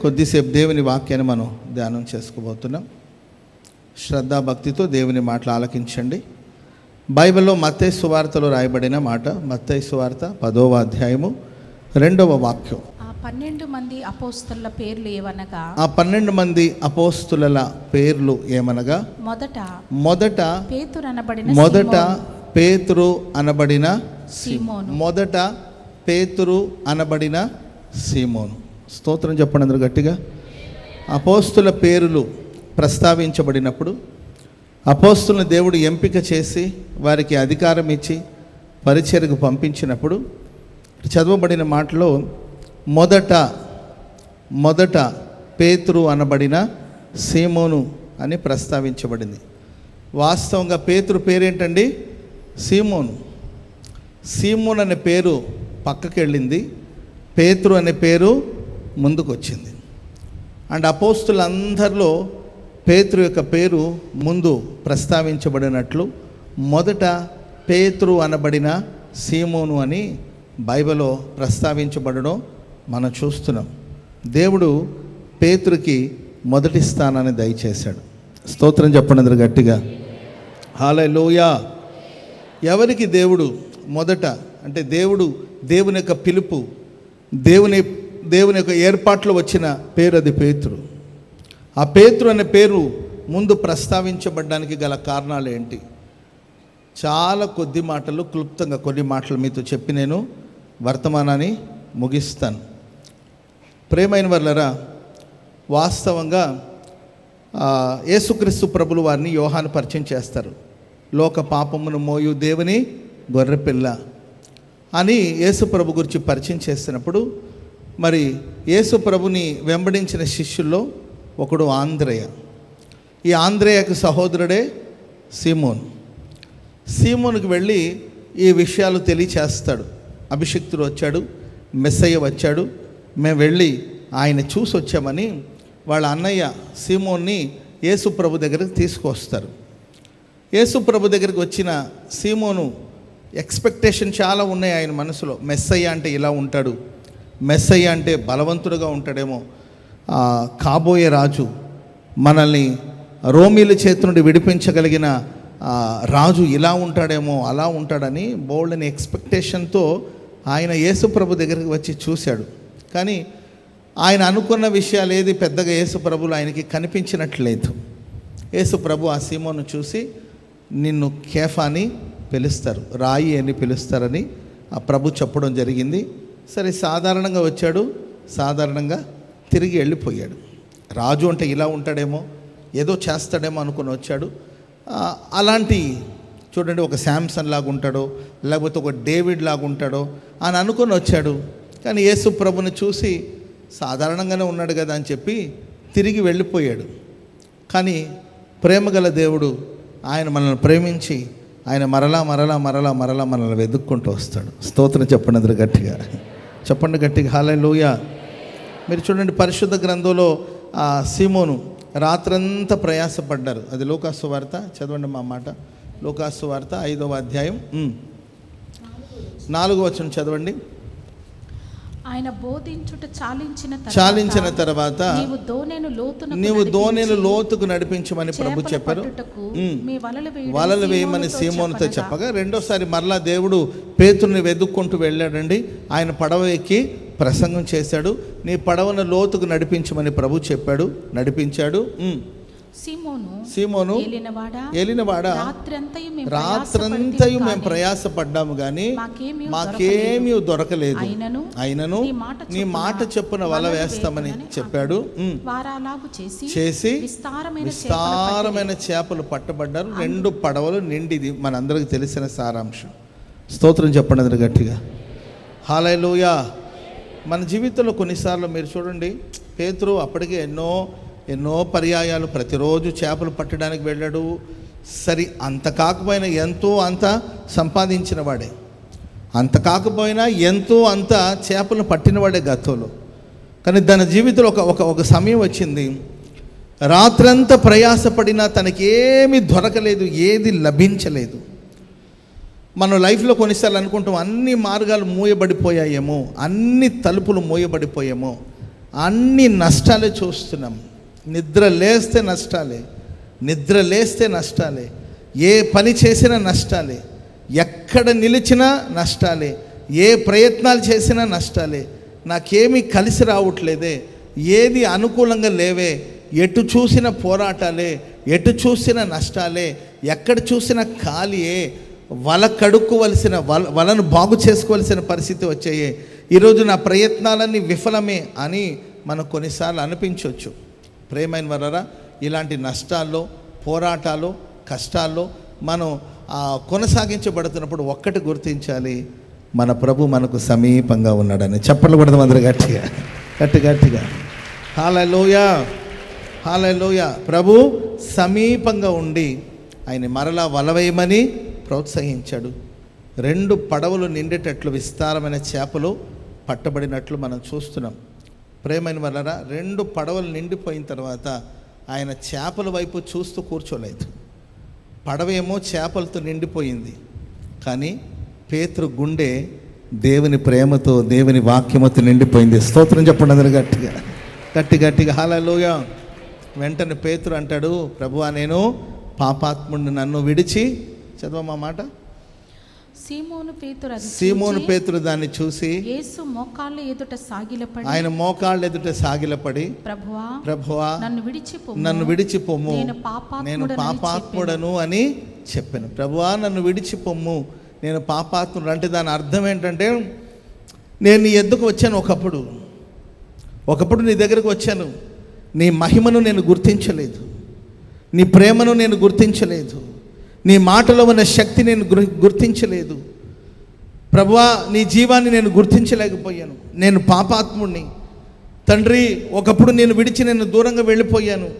కొద్దిసేపు దేవుని వాక్యాన్ని మనం ధ్యానం చేసుకోబోతున్నాం. శ్రద్ధా భక్తితో దేవుని మాటలు ఆలకించండి. బైబిల్లో మత్తయి సువార్తలో రాయబడిన మాట మత్తయి సువార్త పదవ అధ్యాయము రెండవ వాక్యం. ఆ పన్నెండు మంది అపోస్తల పేర్లు ఏవనగా ఆ పన్నెండు మంది అపోస్తుల పేర్లు ఏమనగా? మొదట మొదట పేతురు అనబడిన మొదట పేతురు అనబడిన సీమోను. మొదట పేతురు అనబడిన సీమోను. స్తోత్రం చెప్పండి అందరు గట్టిగా. అపోస్తుల పేర్లు ప్రస్తావించబడినప్పుడు అపోస్తులను దేవుడు ఎంపిక చేసి వారికి అధికారం ఇచ్చి పరిచయకు పంపించినప్పుడు చదవబడిన మాటలో మొదట మొదట పేతురు అనబడిన సీమోను అని ప్రస్తావించబడింది. వాస్తవంగా పేతురు పేరేంటండి? సీమోను. సీమోన్ అనే పేరు పక్కకి వెళ్ళింది పేతురు అనే పేరు ముందుకు వచ్చింది అండ్ అపోస్తులందరిలో పేతురు యొక్క పేరు ముందు ప్రస్తావించబడినట్లు మొదట పేతురు అనబడిన సీమోను అని బైబిల్లో ప్రస్తావించబడడం మనం చూస్తున్నాం. దేవుడు పేతురికి మొదటి స్థానాన్ని దయచేశాడు. స్తోత్రం చెప్పండి అందరు గట్టిగా. హాలలోయా ఎవరికి దేవుడు మొదట అంటే దేవుడు దేవుని యొక్క పిలుపు దేవుని దేవుని యొక్క ఏర్పాట్లో వచ్చిన పేరు అది పేతురు. ఆ పేతురు అనే పేరు ముందు ప్రస్తావించబడ్డానికి గల కారణాలు ఏంటి? చాలా కొద్ది మాటలు క్లుప్తంగా కొన్ని మాటలు మీతో చెప్పి నేను వర్తమానాన్ని ముగిస్తాను. ప్రేమైన వర్లరా వాస్తవంగా యేసుక్రీస్తు ప్రభులు వారిని యోహాను పరిచయం చేస్తారు. లోక పాపమును మోయు దేవుని గొర్రెపిల్ల అని యేసు ప్రభు గురించి పరిచయం చేసినప్పుడు మరి యేసు ప్రభుని వెంబడించిన శిష్యుల్లో ఒకడు ఆంధ్రయ ఈ ఆంధ్రేయకు సహోదరుడే సీమోన్. సీమోన్కి వెళ్ళి ఈ విషయాలు తెలియచేస్తాడు. అభిషిక్తుడు వచ్చాడు మెస్సయ్య వచ్చాడు మేము వెళ్ళి ఆయన చూసి వచ్చామని వాళ్ళ అన్నయ్య సీమోన్ని యేసు ప్రభు దగ్గరికి తీసుకొస్తారు యేసు ప్రభు దగ్గరికి వచ్చిన సీమోను ఎక్స్పెక్టేషన్ చాలా ఉన్నాయి ఆయన మనసులో. మెస్సయ్య అంటే ఇలా ఉంటాడు మెస్సయ్య అంటే బలవంతుడుగా ఉంటాడేమో. కాబోయే రాజు మనల్ని రోమిల చేతి నుండి విడిపించగలిగిన రాజు ఇలా ఉంటాడేమో అలా ఉంటాడని బోల్డ్ అని ఎక్స్పెక్టేషన్తో ఆయన యేసుప్రభు దగ్గరికి వచ్చి చూశాడు. కానీ ఆయన అనుకున్న విషయాలు ఏది పెద్దగా యేసుప్రభులు ఆయనకి కనిపించినట్లేదు. యేసు ఆ సీమోను చూసి నిన్ను కేఫా అని పిలుస్తారు రాయి అని పిలుస్తారని ఆ ప్రభు చెప్పడం జరిగింది. సరే సాధారణంగా వచ్చాడు. సాధారణంగా తిరిగి వెళ్ళిపోయాడు. రాజు అంటే ఇలా ఉంటాడేమో ఏదో చేస్తాడేమో అనుకుని వచ్చాడు. అలాంటి చూడండి ఒక శాంసన్ లాగా ఉంటాడో లేకపోతే ఒక డేవిడ్ లాగా ఉంటాడో అని అనుకొని వచ్చాడు. కానీ యేసు ప్రభుని చూసి సాధారణంగానే ఉన్నాడు కదా అని చెప్పి తిరిగి వెళ్ళిపోయాడు. కానీ ప్రేమగల దేవుడు ఆయన మనల్ని ప్రేమించి ఆయన మరలా మరలా మరలా మరలా మనల్ని వెతుక్కుంటూ వస్తాడు. స్తోత్రం చెప్పండి అందరు గట్టిగా. చెప్పండి గట్టిగా. హాలే మీరు చూడండి పరిశుద్ధ గ్రంథంలో ఆ సీమోను రాత్రంతా ప్రయాసపడ్డారు. అది లోకాసు వార్త. చదవండి మా మాట. లోకాసు వార్త ఐదవ అధ్యాయం. నాలుగో వచ్చిన చదవండి. ఆయన బోధించుట చాలించిన తరువాత చాలించిన తర్వాత నీవు దోనెను దోణిని లోతుకు నడిపించమని ప్రభు చెప్పారు. వలలు వేయమని సీమోనుతో చెప్పగా, రెండోసారి మరలా దేవుడు పేతుర్ని వెతుక్కుంటూ వెళ్ళాడండి. ఆయన పడవ ఎక్కి ప్రసంగం చేశాడు. నీ పడవను లోతుకు నడిపించమని ప్రభు చెప్పాడు. నడిపించాడు. సీమోను సీమోను ఏలినవాడా? రాత్రంతయు మేము ప్రయాసపడ్డాము కానీ మాకేమీ దొరకలేదు. అయినను నీ మాట చొప్పున వల వేస్తామని చెప్పాడు. చేసి విస్తారమైన చేపలు పట్టబడ్డారు. రెండు పడవలు నిండిది మనందరికి తెలిసిన సారాంశం. స్తోత్రం చెప్పండి అందరు గట్టిగా. హాలూయా మన జీవితంలో కొన్నిసార్లు మీరు చూడండి పేతురు అప్పటికే ఎన్నో ఎన్నో పర్యాయాలు ప్రతిరోజు చేపలు పట్టడానికి వెళ్ళాడు. సరి అంత కాకపోయినా ఎంతో అంత సంపాదించిన వాడే. అంత కాకపోయినా ఎంతో అంత చేపలు పట్టినవాడే గతంలో కానీ తన జీవితంలో ఒక ఒక ఒక సమయం వచ్చింది. రాత్రంతా ప్రయాసపడినా తనకి ఏమీ దొరకలేదు ఏది లభించలేదు. మనం లైఫ్లో కొన్నిసార్లు అనుకుంటాం అన్ని మార్గాలు మూయబడిపోయాయేమో అన్ని తలుపులు మూయబడిపోయేమో అన్ని నష్టాలే చూస్తున్నాం. నిద్ర లేస్తే నష్టాలే నిద్ర లేస్తే నష్టాలే ఏ పని చేసినా నష్టాలే ఎక్కడ నిలిచినా నష్టాలే ఏ ప్రయత్నాలు చేసినా నష్టాలే నాకేమీ కలిసి రావట్లేదే ఏది అనుకూలంగా లేవే ఎటు చూసిన పోరాటాలే ఎటు చూసిన నష్టాలే ఎక్కడ చూసిన ఖాళీయే వల కడుక్కోవలసిన వల వలను బాగు చేసుకోవలసిన పరిస్థితి వచ్చాయి. ఈరోజు నా ప్రయత్నాలన్నీ విఫలమే అని మనకు కొన్నిసార్లు అనిపించవచ్చు ప్రేమైన వరరా ఇలాంటి నష్టాల్లో పోరాటాలు కష్టాల్లో మనం కొనసాగించబడుతున్నప్పుడు ఒక్కటి గుర్తించాలి మన ప్రభు మనకు సమీపంగా ఉన్నాడని. చెప్పలు కూడా అందరూ గట్టిగా. గట్టి గట్టిగా. హాలలోయ! హాలలోయ! ప్రభు సమీపంగా ఉండి ఆయన మరలా వలవేయమని ప్రోత్సహించాడు. రెండు పడవలు నిండేటట్లు విస్తారమైన చేపలు పట్టబడినట్లు మనం చూస్తున్నాం. ప్రేమైన వలన రెండు పడవలు నిండిపోయిన తర్వాత ఆయన చేపల వైపు చూస్తూ కూర్చోలేదు. పడవేమో చేపలతో నిండిపోయింది. కానీ పేతురు గుండె దేవుని ప్రేమతో దేవుని వాక్యమతో నిండిపోయింది. స్తోత్రం చెప్పండి అందరు గట్టిగా. గట్టి గట్టిగా. హాలలోయ వెంటనే పేతురు అంటాడు ప్రభువా నేను పాపాత్ముడిని నన్ను విడిచి చదవమా మాట. సీమోను పేతురు సీమోను పేతురు దాన్ని చూసి యేసు మోకాళ్ళ ఎదుట సాగిలపడి ఆయన మోకాళ్ళ ఎదుట సాగిలపడి ప్రభువా ప్రభువా నన్ను విడిచిపొమ్ము. నన్ను విడిచిపోము. నేను పాపాత్ముడను అని చెప్పాను. ప్రభువా నన్ను విడిచిపోమ్ము నేను పాపాత్ముడు. అంటే దాని అర్థం ఏంటంటే నేను నీ ఎద్దుకు వచ్చాను ఒకప్పుడు. ఒకప్పుడు నీ దగ్గరకు వచ్చాను. నీ మహిమను నేను గుర్తించలేదు. నీ ప్రేమను నేను గుర్తించలేదు. నీ మాటలో ఉన్న శక్తి నేను గుర్తించలేదు. ప్రభువా నీ జీవాన్ని నేను గుర్తించలేకపోయాను. నేను పాపాత్ముణ్ణి. తండ్రి ఒకప్పుడు నేను విడిచి నేను దూరంగా వెళ్ళిపోయాను.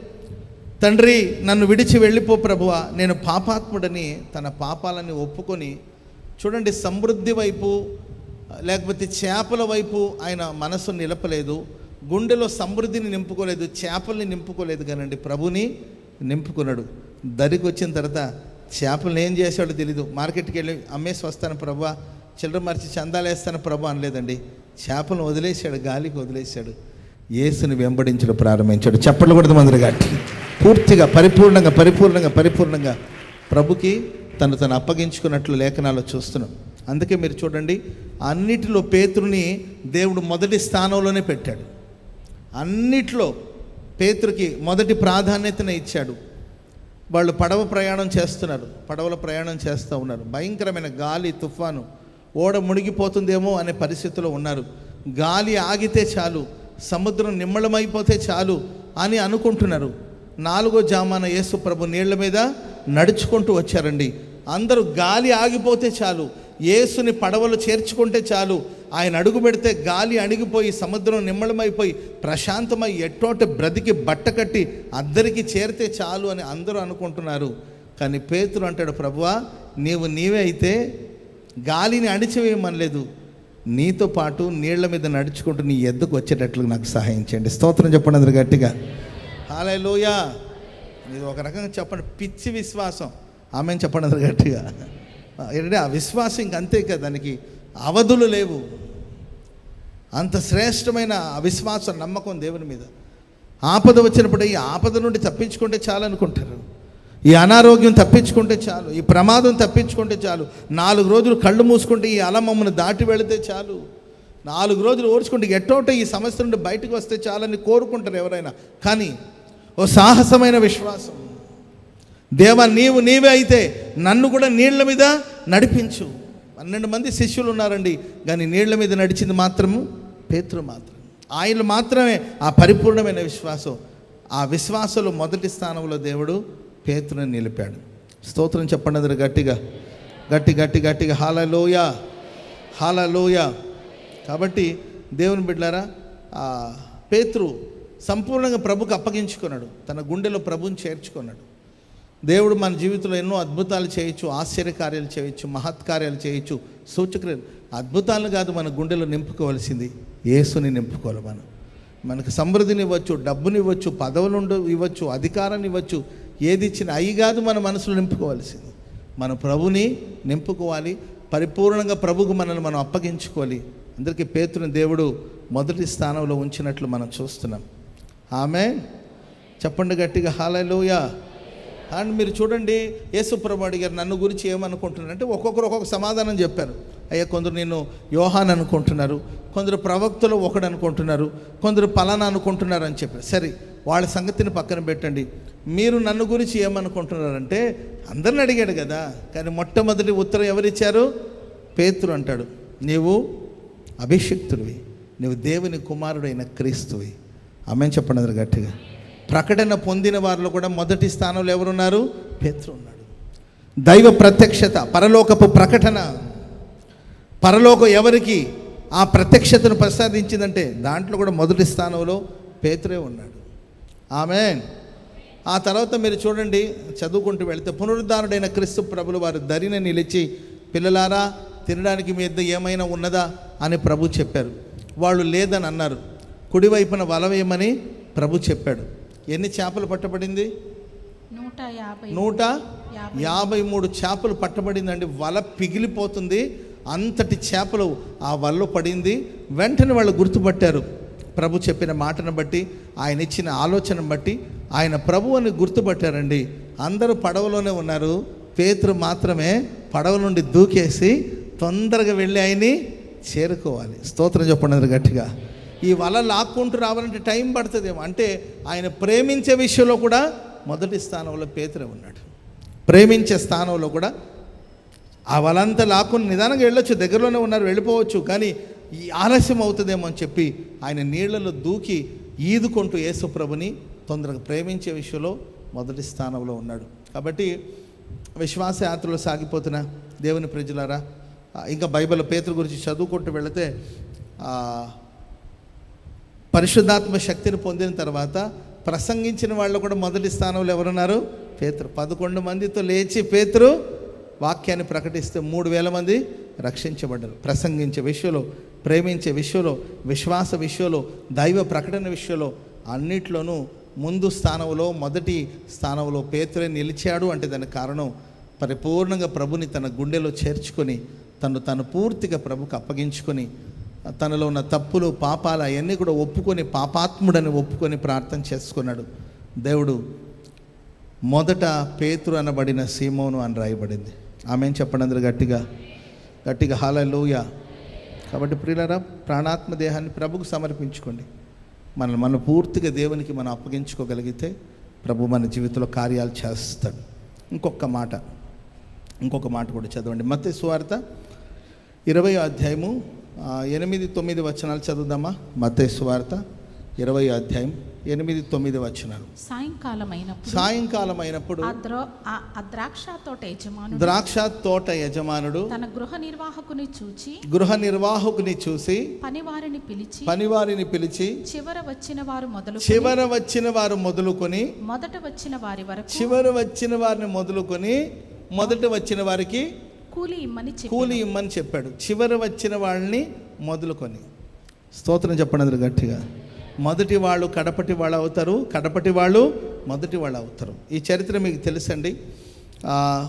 తండ్రి నన్ను విడిచి వెళ్ళిపో ప్రభువ. నేను పాపాత్ముడని తన పాపాలని ఒప్పుకొని చూడండి సమృద్ధి వైపు లేకపోతే చేపల వైపు ఆయన మనసు నిలపలేదు. గుండెలో సమృద్ధిని నింపుకోలేదు చేపల్ని నింపుకోలేదు కానండి ప్రభుని నింపుకున్నాడు. దరికి వచ్చిన తర్వాత చేపలను ఏం చేశాడో తెలీదు. మార్కెట్కి వెళ్ళి అమ్మేసి వస్తాను ప్రభు. చిల్లర మరిచి చందాలు వేస్తాను ప్రభు అనలేదండి. చేపలను వదిలేశాడు గాలికి వదిలేశాడు. యేసుని వెంబడించడం ప్రారంభించాడు. చెప్పలు కూడా మందిరి గట్టి. పూర్తిగా పరిపూర్ణంగా పరిపూర్ణంగా పరిపూర్ణంగా. ప్రభుకి తను తను అప్పగించుకున్నట్లు లేఖనాలు చూస్తున్నాం. అందుకే మీరు చూడండి అన్నిటిలో పేతుని దేవుడు మొదటి స్థానంలోనే పెట్టాడు. అన్నిట్లో పేతురికి మొదటి ప్రాధాన్యతను ఇచ్చాడు. వాళ్ళు పడవ ప్రయాణం చేస్తున్నారు. పడవల ప్రయాణం చేస్తూ ఉన్నారు. భయంకరమైన గాలి తుఫాను. ఓడ మునిగిపోతుందేమో అనే పరిస్థితిలో ఉన్నారు. గాలి ఆగితే చాలు సముద్రం నిమ్మళమైపోతే చాలు అని అనుకుంటున్నారు. నాలుగో జామాన యేసు ప్రభు నీళ్ళ మీద నడుచుకుంటూ వచ్చారండి. అందరూ గాలి ఆగిపోతే చాలు యేసుని పడవలు చేర్చుకుంటే చాలు. ఆయన అడుగు పెడితే గాలి అణిగిపోయి సముద్రం నిమ్మళమైపోయి ప్రశాంతమై ఎట్టోట బ్రతికి బట్ట కట్టి అద్దరికి చేరితే చాలు అని అందరూ అనుకుంటున్నారు. కానీ పేతురు అంటాడు ప్రభువా నీవు నీవే అయితే గాలిని అణిచివేయమనలేదు. నీతో పాటు నీళ్ళ మీద నడుచుకుంటూ నీ ఎద్దుకు వచ్చేటట్లు నాకు సహాయం చేయండి. స్తోత్రం చెప్పండి అందరు గట్టిగా. హాలలోయ. ఇది ఒక రకంగా చెప్పండి పిచ్చి విశ్వాసం. ఆమె చెప్పండి అందరు గట్టిగా. ఏంటంటే ఆ విశ్వాసం ఇంక అంతే కదా దానికి అవధులు లేవు. అంత శ్రేష్టమైన అవిశ్వాసం నమ్మకం దేవుని మీద. ఆపద వచ్చినప్పుడు ఈ ఆపద నుండి తప్పించుకుంటే చాలు అనుకుంటారు. ఈ అనారోగ్యం తప్పించుకుంటే చాలు ఈ ప్రమాదం తప్పించుకుంటే చాలు నాలుగు రోజులు కళ్ళు మూసుకుంటే ఈ అలమమ్మను దాటి వెళితే చాలు నాలుగు రోజులు ఓర్చుకుంటే ఎట్టోట ఈ సమస్య నుండి బయటకు వస్తే చాలని కోరుకుంటారు ఎవరైనా. కానీ ఓ సాహసమైన విశ్వాసం. దేవా నీవు నీవే అయితే నన్ను కూడా నీళ్ళ మీద నడిపించు. పన్నెండు మంది శిష్యులు ఉన్నారండి కానీ నీళ్ళ మీద నడిచింది మాత్రము పేతురు మాత్రం. ఆయన మాత్రమే ఆ పరిపూర్ణమైన విశ్వాసం. ఆ విశ్వాసంలో మొదటి స్థానంలో దేవుడు పేతురుని నిలిపాడు. స్తోత్రం చెప్పండి అందరు గట్టిగా. గట్టి గట్టి గట్టిగా. హాలలోయ. హాలలోయ. కాబట్టి దేవుని బిడ్డారా ఆ పేతురు సంపూర్ణంగా ప్రభుకు అప్పగించుకున్నాడు. తన గుండెలో ప్రభుని చేర్చుకున్నాడు. దేవుడు మన జీవితంలో ఎన్నో అద్భుతాలు చేయొచ్చు ఆశ్చర్యకార్యాలు చేయొచ్చు మహత్కార్యాలు చేయొచ్చు సూచక్రియలు. అద్భుతాలు కాదు మన గుండెలో నింపుకోవాల్సింది యేసుని నింపుకోవాలి మనం. మనకు సమృద్ధిని ఇవ్వచ్చు డబ్బుని ఇవ్వచ్చు పదవులు ఉండ ఇవ్వచ్చు అధికారాన్ని ఇవ్వచ్చు ఏది ఇచ్చిన అవి కాదు మన మనసులో నింపుకోవాల్సింది. మన ప్రభుని నింపుకోవాలి పరిపూర్ణంగా ప్రభుకు మనల్ని మనం అప్పగించుకోవాలి. అందరికీ పేతుని దేవుడు మొదటి స్థానంలో ఉంచినట్లు మనం చూస్తున్నాం. ఆమె చెప్పండి గట్టిగా హాలలోయ అండ్ మీరు చూడండి యేసుప్రభు అడిగారు నన్ను గురించి ఏమనుకుంటున్నారు? అంటే ఒక్కొక్కరు ఒక్కొక్క సమాధానం చెప్పారు. అయ్యా కొందరు నేను యోహాన్ అనుకుంటున్నారు కొందరు ప్రవక్తలు ఒకడు అనుకుంటున్నారు కొందరు పలానా అనుకుంటున్నారు అని చెప్పారు. సరే వాళ్ళ సంగతిని పక్కన పెట్టండి. మీరు నన్ను గురించి ఏమనుకుంటున్నారంటే అందరిని అడిగాడు కదా కానీ మొట్టమొదటి ఉత్తరం ఎవరిచ్చారు? పేతురు అంటాడు. నీవు అభిషిక్తుడివి నువ్వు దేవుని కుమారుడైన క్రీస్తువి. ఆమె చెప్పండి అందరు గట్టిగా. ప్రకటన పొందిన వారిలో కూడా మొదటి స్థానంలో ఎవరున్నారు? పేతురు ఉన్నాడు. దైవ ప్రత్యక్షత పరలోకపు ప్రకటన. పరలోకం ఎవరికి ఆ ప్రత్యక్షతను ప్రసాదించిందంటే దాంట్లో కూడా మొదటి స్థానంలో పేతురే ఉన్నాడు. ఆమె ఆ తర్వాత మీరు చూడండి చదువుకుంటూ వెళితే పునరుద్ధారుడైన క్రీస్తు ప్రభులు వారు దరిన నిలిచి పిల్లలారా తినడానికి మీ ఇద్దరు ఏమైనా ఉన్నదా? అని ప్రభు చెప్పారు. వాళ్ళు లేదని అన్నారు. కుడివైపున వలవేయమని ప్రభు చెప్పాడు. ఎన్ని చేపలు పట్టబడింది? నూట యాభై. నూట యాభై. యాభై మూడు చేపలు పట్టబడిందండి. వల పిగిలిపోతుంది. అంతటి చేపలు ఆ వలలో పడింది. వెంటనే వాళ్ళు గుర్తుపట్టారు. ప్రభు చెప్పిన మాటను బట్టి ఆయన ఇచ్చిన ఆలోచనను బట్టి ఆయన ప్రభు అని గుర్తుపట్టారండి. అందరూ పడవలోనే ఉన్నారు. పేతురు మాత్రమే పడవ నుండి దూకేసి తొందరగా వెళ్ళి ఆయన్ని చేరుకోవాలి. స్తోత్రం చెప్పండి గట్టిగా. ఈ వల లాక్కుంటూ రావాలంటే టైం పడుతుందేమో. అంటే ఆయన ప్రేమించే విషయంలో కూడా మొదటి స్థానంలో పేతురే ఉన్నాడు. ప్రేమించే స్థానంలో కూడా ఆ వలంతా లాక్కుని నిదానంగా వెళ్ళొచ్చు దగ్గరలోనే ఉన్నారు వెళ్ళిపోవచ్చు. కానీ ఈ ఆలస్యం అవుతుందేమో అని చెప్పి ఆయన నీళ్ళలో దూకి ఈదుకుంటూ యేసు ప్రభుని తొందరగా ప్రేమించే విషయంలో మొదటి స్థానంలో ఉన్నాడు. కాబట్టి విశ్వాస యాత్రలో సాగిపోతున్న దేవుని ప్రజలారా ఇంకా బైబిల్ పేతుల గురించి చదువుకుంటూ వెళితే పరిశుద్ధాత్మ శక్తిని పొందిన తర్వాత ప్రసంగించిన వాళ్ళు కూడా మొదటి స్థానంలో ఎవరున్నారు? పేతురు. పదకొండు మందితో లేచి పేతురు వాక్యాన్ని ప్రకటిస్తే మూడు వేల మంది రక్షించబడ్డారు. ప్రసంగించే విషయంలో ప్రేమించే విషయంలో విశ్వాస విషయంలో దైవ ప్రకటన విషయంలో అన్నిట్లోనూ ముందు స్థానంలో మొదటి స్థానంలో పేతురే నిలిచాడు అంటే దానికి కారణం పరిపూర్ణంగా ప్రభుని తన గుండెలో చేర్చుకొని తను తను పూర్తిగా ప్రభుకు అప్పగించుకొని తనలో ఉన్న తప్పులు పాపాలు అవన్నీ కూడా ఒప్పుకొని పాపాత్ముడని ఒప్పుకొని ప్రార్థన చేసుకున్నాడు. దేవుడు మొదట పేతురు అనబడిన సీమోను అని రాయబడింది. ఆమెను చెప్పండి అందరు గట్టిగా? గట్టిగా హాలూయ కాబట్టి ప్రియులరా ప్రాణాత్మ దేహాన్ని ప్రభుకు సమర్పించుకోండి. మన మన పూర్తిగా దేవునికి మనం అప్పగించుకోగలిగితే ప్రభు మన జీవితంలో కార్యాలు చేస్తాడు. ఇంకొక మాట ఇంకొక మాట కూడా చదవండి. మత్తే సువార్త ఇరవై అధ్యాయము ఎనిమిది తొమ్మిది వచనాలు చదువుదామా? మత్తే సువార్త ఇరవై అధ్యాయం ఎనిమిది తొమ్మిది వచనాలు. సాయంకాలం అయినప్పుడు సాయంకాలం అయినప్పుడు ద్రాక్ష తోట యజమానుడు ద్రాక్ష తోట యజమానుడు తన గృహ నిర్వాహకుని చూచి గృహ నిర్వాహకుని చూసి పనివారిని పిలిచి పనివారిని పిలిచి చివర వచ్చిన వారు మొదలు చివర వచ్చిన వారు మొదలుకొని మొదట వచ్చిన వారి వరకు చివర వచ్చిన వారిని మొదలుకొని మొదట వచ్చిన వారికి కూలి ఇమ్మని కూలి ఇమ్మని చెప్పాడు. చివర వచ్చిన వాళ్ళని మొదలుకొని. స్తోత్రం చెప్పండి గట్టిగా. మొదటి వాళ్ళు కడపటి వాళ్ళు అవుతారు కడపటి వాళ్ళు మొదటి వాళ్ళు అవుతారు. ఈ చరిత్ర మీకు తెలుసండి.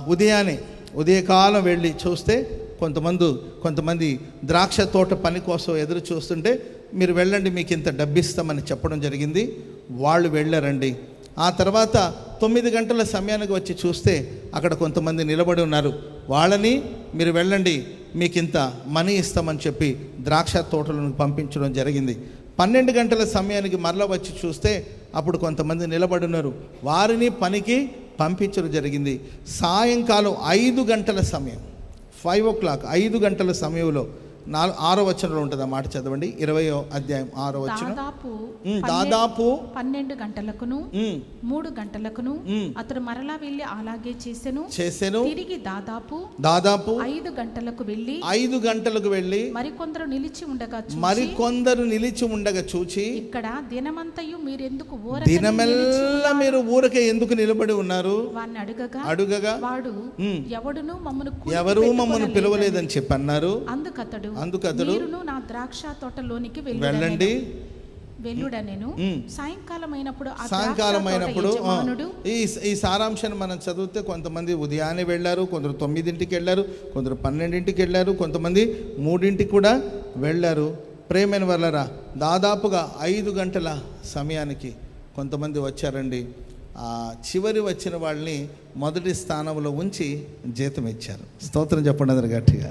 ఉదయాన్నే ఉదయకాలం వెళ్ళి చూస్తే కొంతమంది కొంతమంది ద్రాక్ష తోట పని కోసం ఎదురు చూస్తుంటే మీరు వెళ్ళండి మీకు ఇంత డబ్బిస్తామని చెప్పడం జరిగింది. వాళ్ళు వెళ్ళారండి. ఆ తర్వాత తొమ్మిది గంటల సమయానికి వచ్చి చూస్తే అక్కడ కొంతమంది నిలబడి ఉన్నారు. వాళ్ళని మీరు వెళ్ళండి మీకు ఇంత మనీ ఇస్తామని చెప్పి ద్రాక్ష తోటలను పంపించడం జరిగింది. పన్నెండు గంటల సమయానికి మరల వచ్చి చూస్తే అప్పుడు కొంతమంది నిలబడి ఉన్నారు. వారిని పనికి పంపించడం జరిగింది. సాయంకాలం ఐదు గంటల సమయం ఫైవ్ ఓ క్లాక్ ఐదు గంటల సమయంలో నాలుగు ఆరో వచనంలో ఉంటుంది ఆ మాట చదవండి. ఇరవయో అధ్యాయం ఆరో వచనం. దాదాపు దాదాపు పన్నెండు గంటలకును మూడు గంటలకును. అతడు మరలా వెళ్ళి అలాగే చేసెను. చేసెను. తిరిగి దాదాపు దాదాపు ఐదు గంటలకు వెళ్ళి ఐదు గంటలకు వెళ్ళి మరికొందరు నిలిచి ఉండగా మరికొందరు నిలిచి ఉండగా చూచి ఇక్కడ దినమంతయు మీరెందుకు ఊర దినమెల్లా మీరు ఊరకే ఎందుకు నిలబడి ఉన్నారు? వాడిని అడుగగా అడుగగా వాడు ఎవడును మమ్మను ఎవరు మమ్మల్ని పెట్టుకొనలేదని. పిలవలేదని చెప్పి అన్నారు అందుకతడు అందుకతడు మీరును నా ద్రాక్ష తోటలోనికి వెళ్ళండి. ఉమ్. సాయంకాలం అయినప్పుడు సాయంకాలం అయినప్పుడు ఈ ఈ సారాంశాన్ని మనం చదివితే కొంతమంది ఉదయాన్నే వెళ్ళారు కొందరు తొమ్మిదింటికి వెళ్ళారు కొందరు పన్నెండింటికి వెళ్ళారు కొంతమంది మూడింటికి కూడా వెళ్ళారు. ప్రేమైన వల్లరా దాదాపుగా ఐదు గంటల సమయానికి కొంతమంది వచ్చారండి. ఆ చివరి వచ్చిన వాళ్ళని మొదటి స్థానంలో ఉంచి జీతం ఇచ్చారు. స్తోత్రం చెప్పండి అందరు గట్టిగా.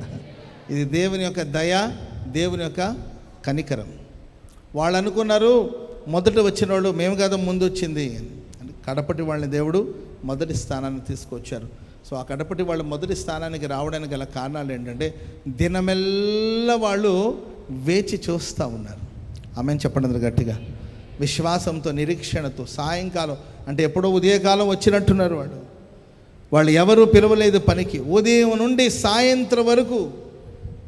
ఇది దేవుని యొక్క దయ దేవుని యొక్క కనికరం. వాళ్ళు అనుకున్నారు మొదట వచ్చిన వాళ్ళు మేము కదా ముందు వచ్చింది. అని కడపటి వాళ్ళని దేవుడు మొదటి స్థానాన్ని తీసుకొచ్చారు. సో ఆ కడపటి వాళ్ళు మొదటి స్థానానికి రావడానికి గల కారణాలు ఏంటంటే దినమెల్ల వాళ్ళు వేచి చూస్తూ ఉన్నారు. ఆమె చెప్పండి గట్టిగా. విశ్వాసంతో నిరీక్షణతో సాయంకాలం అంటే ఎప్పుడో ఉదయకాలం వచ్చినట్టున్నారు వాళ్ళు. వాళ్ళు ఎవరు పిలవలేదు పనికి. ఉదయం నుండి సాయంత్రం వరకు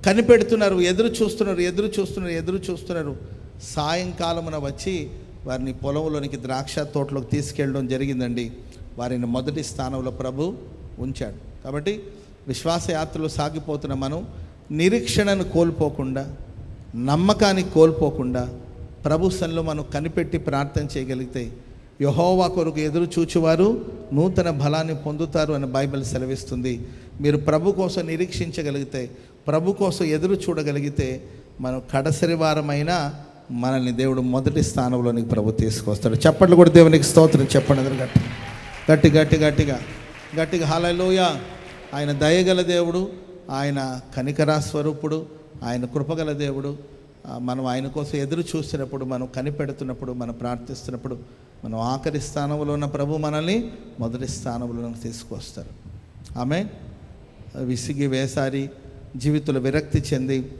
కనిపెడుతున్నారు ఎదురు చూస్తున్నారు ఎదురు చూస్తున్నారు ఎదురు చూస్తున్నారు. సాయంకాలమున వచ్చి వారిని పొలంలోనికి ద్రాక్ష తోటలోకి తీసుకెళ్ళడం జరిగిందండి. వారిని మొదటి స్థానంలో ప్రభు ఉంచాడు. కాబట్టి విశ్వాసయాత్రలు సాగిపోతున్న మనం నిరీక్షణను కోల్పోకుండా నమ్మకాన్ని కోల్పోకుండా ప్రభు సన్లో మనం కనిపెట్టి ప్రార్థన చేయగలిగితే యహోవా కొరకు ఎదురు చూచువారు నూతన బలాన్ని పొందుతారు అని బైబిల్ సెలవిస్తుంది. మీరు ప్రభు కోసం నిరీక్షించగలిగితే ప్రభు కోసం ఎదురు చూడగలిగితే మనం కడసరి వారమైన మనల్ని దేవుడు మొదటి స్థానంలోనికి ప్రభు తీసుకొస్తాడు. చెప్పట్లు కూడా దేవునికి స్తోత్రం. చెప్పండి అందరూ గట్టి. గట్టి గట్టి గట్టిగా. గట్టిగా. హాలలోయ ఆయన దయగల దేవుడు. ఆయన కనికరా స్వరూపుడు. ఆయన కృపగల దేవుడు. మనం ఆయన కోసం ఎదురు చూసినప్పుడు మనం కనిపెడుతున్నప్పుడు మనం ప్రార్థిస్తున్నప్పుడు మనం ఆఖరి స్థానంలో ఉన్న ప్రభు మనల్ని మొదటి స్థానంలో తీసుకొస్తారు. ఆమె విసిగి వేసారి. జీవితంలో విరక్తి చెంది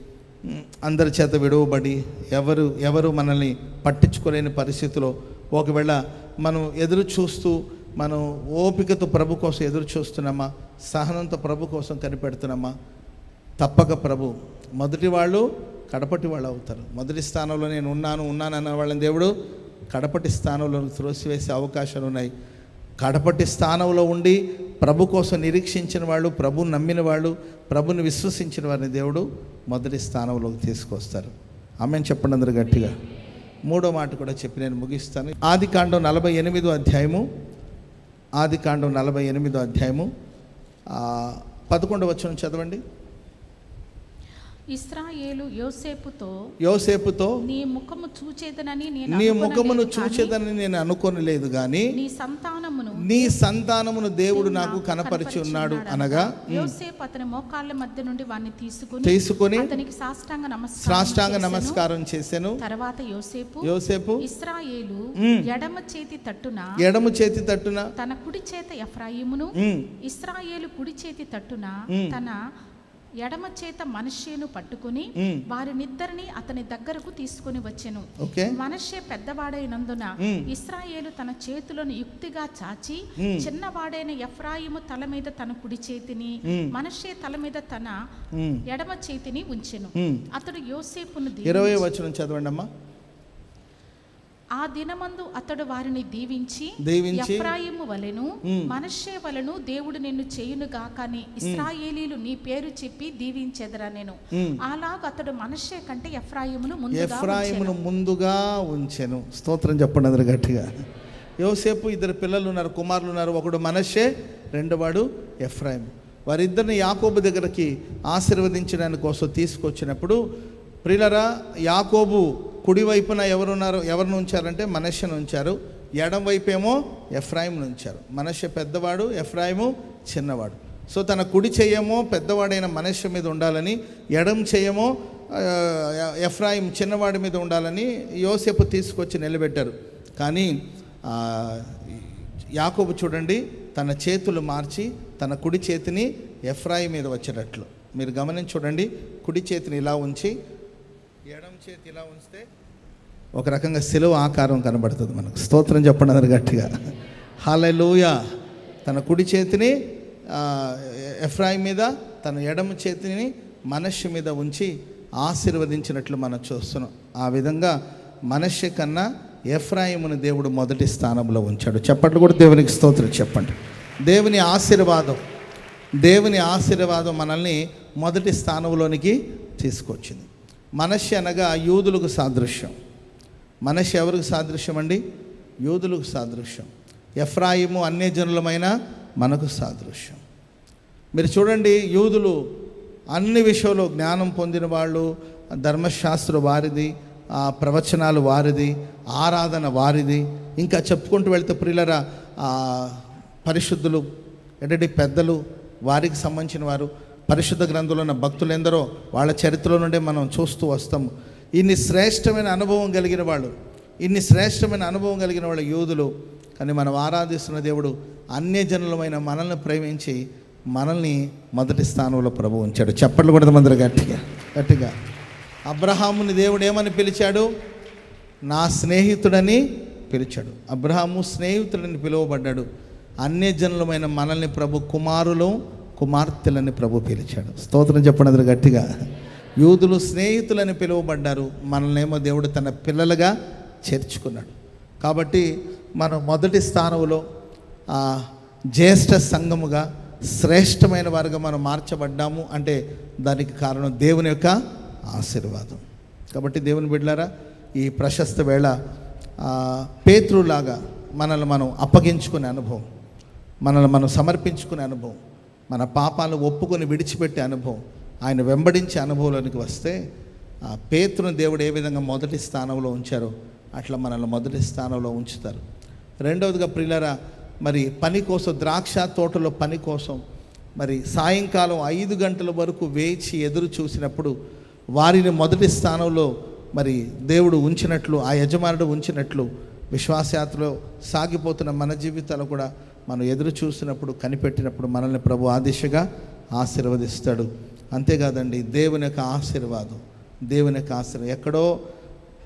అందరి చేత విడవబడి ఎవరు ఎవరు మనల్ని పట్టించుకోలేని పరిస్థితిలో ఒకవేళ మనం ఎదురు చూస్తూ మనం ఓపికతో ప్రభు కోసం ఎదురు చూస్తున్నామా సహనంతో ప్రభు కోసం కనిపెడుతున్నామా తప్పక ప్రభు మొదటి వాళ్ళు కడపటి వాళ్ళు అవుతారు. మొదటి స్థానంలో నేను ఉన్నాను ఉన్నాను అన్న వాళ్ళని దేవుడు కడపటి స్థానంలో త్రోసివేసే అవకాశాలు ఉన్నాయి. కడపటి స్థానంలో ఉండి ప్రభు కోసం నిరీక్షించిన వాళ్ళు ప్రభు నమ్మిన వాళ్ళు ప్రభుని విశ్వసించిన వారిని దేవుడు మొదటి స్థానంలోకి తీసుకొస్తారు. ఆమెను చెప్పండి అందరు గట్టిగా. మూడో మాట కూడా చెప్పి నేను ముగిస్తాను. ఆది కాండం నలభై ఎనిమిదో అధ్యాయము. ఆది కాండం నలభై ఎనిమిదో అధ్యాయము. ఆ, పదకొండు వచ్చిన చదవండి. ఇస్రాయేలు యోసేపుతో యోసేపుతో నీ ముఖము చూచేదనని నేను నీ ముఖమును చూచేదని నేను అనుకోనలేదు కానీ నీ సంతానమును నీ సంతానమును దేవుడు నాకు కనపరిచి ఉన్నాడు అనగా యోసేపు అతని మోకాళ్ళ మధ్య నుండి వారిని తీసుకుని తీసుకొని అతనికి సాష్టాంగ నమస్కారం సాష్టాంగ. నమస్కారం చేశాను తర్వాత యోసేపు యోసేపు ఇస్రాయేలు. ఎడమ చేతి తట్టున ఎడము చేతి తట్టున తన కుడి చేత ఎఫ్రాయిమును ఇస్రాయేలు కుడి చేతి తట్టున. తన ఎడమ చేత మనుష్యను పట్టుకుని. వారినిద్దరిని అతని దగ్గరకు తీసుకుని వచ్చెను ఓకే మనషే పెద్దవాడైనందున. ఇస్రాయేలు తన చేతులను యుక్తిగా చాచి. చిన్నవాడైన ఎఫ్రాయిము తల మీద తన కుడి చేతిని. మనషే తల మీద తన ఎడమ చేతిని ఉంచెను. అతడు యోసేపును ఇరవై వచనం చదవండి అమ్మా ఆ దినమందు అతడు వారిని దీవించి దీవించి ఎఫ్రాయిము వలెను. మనషే వలెను దేవుడు నిన్ను చేయునుగా కానీ ఇస్రాయేలీలు నీ పేరు చెప్పి దీవించెదరా నేను. అలాగ అతడు మనషే కంటే ఎఫ్రాయిమును ముందుగా ఎఫ్రాయిమును. ముందుగా ఉంచెను స్తోత్రం చెప్పండి అందరు గట్టిగా యోసేపు ఇద్దరు పిల్లలు ఉన్నారు కుమారులు ఉన్నారు ఒకడు మనషే రెండోవాడు ఎఫ్రాయిం వారిద్దరిని యాకోబు దగ్గరికి ఆశీర్వదించడానికి కోసం తీసుకొచ్చినప్పుడు ప్రిలరా యాకోబు కుడి వైపున ఎవరున్నారు? ఎవరిని ఉంచారంటే మనషను ఉంచారు. ఎడం వైపేమో ఎఫ్రాయింను ఉంచారు. మనష పెద్దవాడు ఎఫ్రాయిము చిన్నవాడు. సో తన కుడి చేయమో పెద్దవాడైన మనష మీద ఉండాలని ఎడం చేయమో ఎఫ్రాయిం చిన్నవాడి మీద ఉండాలని యోసేపు తీసుకొచ్చి నిలబెట్టారు. కానీ యాకోబు చూడండి తన చేతులు మార్చి తన కుడి చేతిని ఎఫ్రాయి మీద వచ్చేటట్లు. మీరు గమనించి చూడండి కుడి చేతిని ఇలా ఉంచి ఎడం చేతి ఇలా ఉంచితే ఒక రకంగా సెలవు ఆకారం కనబడుతుంది మనకు. స్తోత్రం చెప్పండి అందరు గట్టిగా. హాలూయ తన కుడి చేతిని ఎఫ్రాయి మీద తన ఎడమ చేతిని మనస్సు మీద ఉంచి ఆశీర్వదించినట్లు మనం చూస్తున్నాం. ఆ విధంగా మనస్సు కన్నా ఎఫ్రాయిముని దేవుడు మొదటి స్థానంలో ఉంచాడు. చెప్పట్లు కూడా దేవునికి స్తోత్రం చెప్పండి. దేవుని ఆశీర్వాదం. దేవుని ఆశీర్వాదం మనల్ని మొదటి స్థానంలోనికి తీసుకొచ్చింది. మనస్సు అనగా యూదులకు సాదృశ్యం. మనషి ఎవరికి సాదృశ్యం అండి? యూదులకు సాదృశ్యం. ఎఫ్రాయిము అన్యజనులమైన మనకు సాదృశ్యం. మీరు చూడండి యూదులు అన్ని విషయంలో జ్ఞానం పొందిన వాళ్ళు ధర్మశాస్త్ర వారిది ఆ ప్రవచనాలు వారిది ఆరాధన వారిది. ఇంకా చెప్పుకుంటూ వెళ్తే ప్రియులరా పరిశుద్ధులు ఎడటి పెద్దలు వారికి సంబంధించిన వారు పరిశుద్ధ గ్రంథంలో ఉన్న భక్తులు ఎందరో వాళ్ళ చరిత్రలో నుండే మనం చూస్తూ వస్తాము. ఇన్ని శ్రేష్టమైన అనుభవం కలిగిన వాళ్ళు ఇన్ని శ్రేష్టమైన అనుభవం కలిగిన వాళ్ళ యూదులు కానీ మనం ఆరాధిస్తున్న దేవుడు అన్యజనులమైన మనల్ని ప్రేమించి మనల్ని మొదటి స్థానంలో ప్రభు ఉంచాడు. చెప్పట్లు కూడా మందరు గట్టిగా గట్టిగా. అబ్రహాముని దేవుడు ఏమని పిలిచాడు? నా స్నేహితుడని పిలిచాడు. అబ్రహాము స్నేహితుడని పిలువబడ్డాడు. అన్యజనులమైన మనల్ని ప్రభు కుమారులు కుమార్తెలని ప్రభు పిలిచాడు. స్తోత్రం చెప్పండి అందరు గట్టిగా. యూదులు స్నేహితులని పిలువబడ్డారు. మనల్నేమో దేవుడు తన పిల్లలుగా చేర్చుకున్నాడు. కాబట్టి మనం మొదటి స్థానంలో జ్యేష్ఠ సంఘముగా శ్రేష్టమైన వారుగా మనం మార్చబడ్డాము అంటే దానికి కారణం దేవుని యొక్క ఆశీర్వాదం. కాబట్టి దేవుని బిడ్డలారా ఈ ప్రశస్త వేళ పేతృలాగా మనల్ని మనం అప్పగించుకునే అనుభవం మనల్ని మనం సమర్పించుకునే అనుభవం మన పాపాలను ఒప్పుకొని విడిచిపెట్టే అనుభవం ఆయన వెంబడించే అనుభవంలోనికి వస్తే ఆ పేతును దేవుడు ఏ విధంగా మొదటి స్థానంలో ఉంచారో అట్లా మనల్ని మొదటి స్థానంలో ఉంచుతారు. రెండవదిగా ప్రిల్లరా మరి పని కోసం ద్రాక్ష తోటలో పని కోసం మరి సాయంకాలం ఐదు గంటల వరకు వేచి ఎదురు చూసినప్పుడు వారిని మొదటి స్థానంలో మరి దేవుడు ఉంచినట్లు ఆ యజమానుడు ఉంచినట్లు విశ్వాసయాత్రలో సాగిపోతున్న మన జీవితాలు కూడా మనం ఎదురు చూసినప్పుడు కనిపెట్టినప్పుడు మనల్ని ప్రభు ఆ దిశగా ఆశీర్వదిస్తాడు. అంతేకాదండి దేవుని యొక్క ఆశీర్వాదం దేవుని యొక్క ఆశీర్వాదం. ఎక్కడో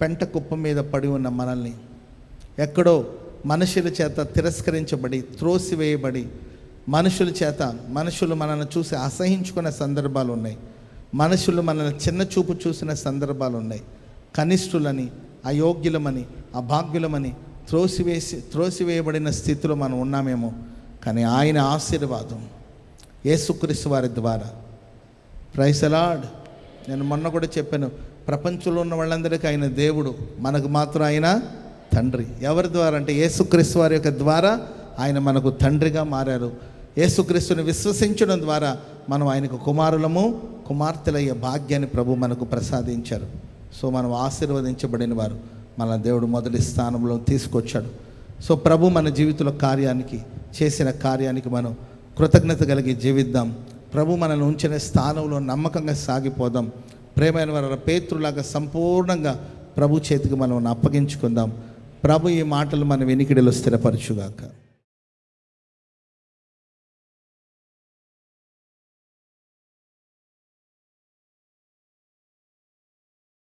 పెంట కుప్ప మీద పడి ఉన్న మనల్ని ఎక్కడో మనుషుల చేత తిరస్కరించబడి త్రోసివేయబడి మనుషుల చేత మనుషులు మనల్ని చూసి అసహించుకునే సందర్భాలు ఉన్నాయి. మనుషులు మనల్ని చిన్న చూపు చూసిన సందర్భాలు ఉన్నాయి. కనిష్ఠులని అయోగ్యులమని అభాగ్యులమని త్రోసివేసి త్రోసివేయబడిన స్థితిలో మనం ఉన్నామేమో కానీ ఆయన ఆశీర్వాదం యేసుక్రీస్తు వారి ద్వారా. ప్రైసలాడ్ నేను మొన్న కూడా చెప్పాను ప్రపంచంలో ఉన్న వాళ్ళందరికీ ఆయన దేవుడు మనకు మాత్రం ఆయన తండ్రి. ఎవరి ద్వారా అంటే యేసుక్రీస్తు వారి యొక్క ద్వారా ఆయన మనకు తండ్రిగా మారారు. యేసుక్రీస్తుని విశ్వసించడం ద్వారా మనం ఆయనకు కుమారులము కుమార్తెలయ్యే భాగ్యాన్ని ప్రభు మనకు ప్రసాదించారు. సో మనం ఆశీర్వదించబడిన వారు. మన దేవుడు మొదటి స్థానంలో తీసుకొచ్చాడు. సో ప్రభు మన జీవితంలో కార్యానికి చేసిన కార్యానికి మనం కృతజ్ఞత కలిగి జీవిద్దాం. ప్రభు మనల్ని ఉంచిన స్థానంలో నమ్మకంగా సాగిపోదాం. ప్రేమైన వారి పేతృలాగా సంపూర్ణంగా ప్రభు చేతికి మనం అప్పగించుకుందాం. ప్రభు ఈ మాటలు మన వెనికిడిలో స్థిరపరచుగాక.